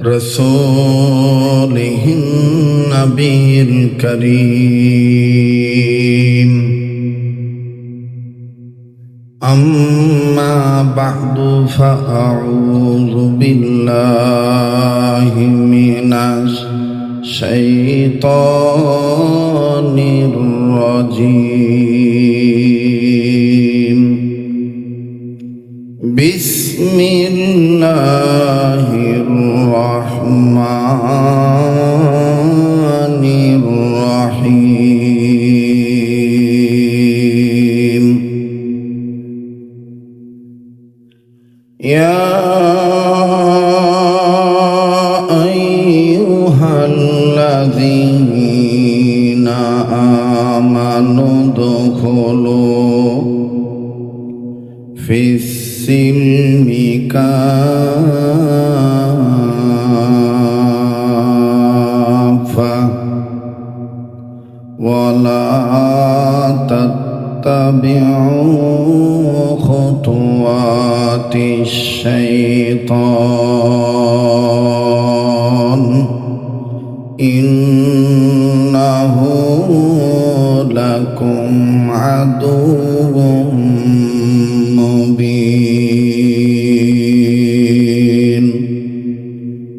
رسوله النبي الكريم. أما بعد فأعوذ بالله من الشيطان الرجيم. بسم الله الرحمن الرحيم يا أيها الذين آمنوا ادخلوا في السلم كافة ولا تتبعوا خطوات الشيطان إنه لكم عدو مبين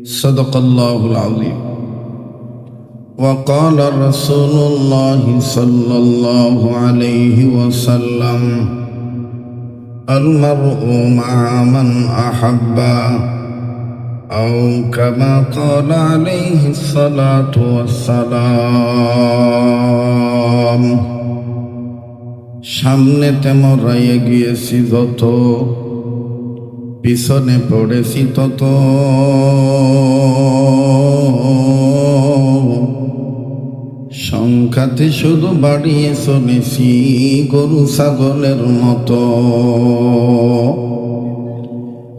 صدق الله العظيم وقال رسول الله صلى الله عليه وسلم المرء مع من أحب أو كما قال عليه الصلاة والسلام সামনে তেমন রাইয়ে গিয়েছি যত পিছনে পড়েছি তত সংখ্যাতে শুধু বাড়িয়ে চলেছি গরু, ছাগলের মতো।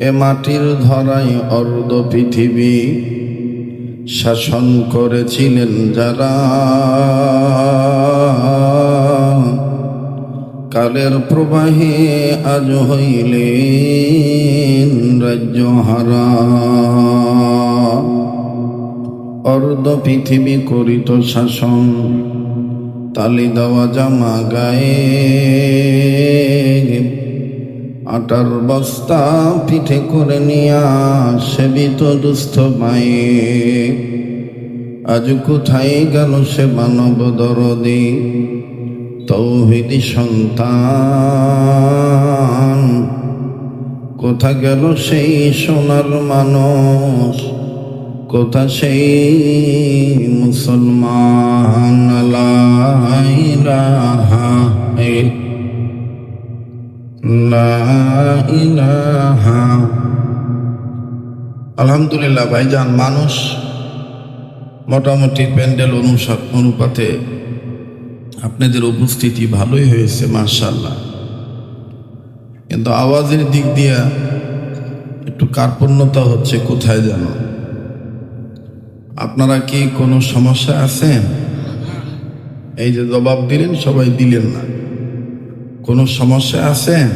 এ মাটির ধরাই অর্ধ পৃথিবী, শাসন করেছিলেন যারা। কালের প্রবাহে আজ হইলেন রাজ্য হারা। অর্ধ পৃথিবী করিত শাসন, তালি দেওয়া জামা গায়ে। আটার বস্তা পিঠে করে নিয়া সেবিত দুস্থ মায়ে। আজ কোথায় গেল সে মানব দরদি? তৌহিদি সন্তান, কোথা গেল সেই সোনার মানুষ? কোথা সেই মুসলমান লা ইলাহা ইল্লাল্লাহ লা ইলাহা। আলহামদুলিল্লাহ ভাইজান, মানুষ মোটামুটি প্যান্ডেল অনুসার অনুপাতে আপনাদের উপস্থিতি ভালোই হয়েছে মার্শাল্লাহ কিন্তু আওয়াজের দিক দিয়া একটু কার্পণ্যতা হচ্ছে কোথায় যেন আপনারা কি কোনো সমস্যা আছেন? এই যে জবাব দিলেন, সবাই দিলেন না। কোনো সমস্যা আছেন?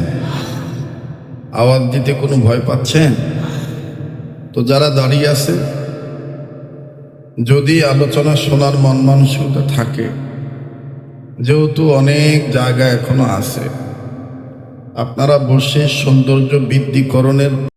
আওয়াজ দিতে কোনো ভয় পাচ্ছেন? তো যারা দাঁড়িয়ে আছে, যদি আলোচনা শোনার মন মানসিকতা থাকে, যেহেতু অনেক জায়গা এখনও আছে, আপনারা বসে সৌন্দর্য বৃদ্ধিকরণের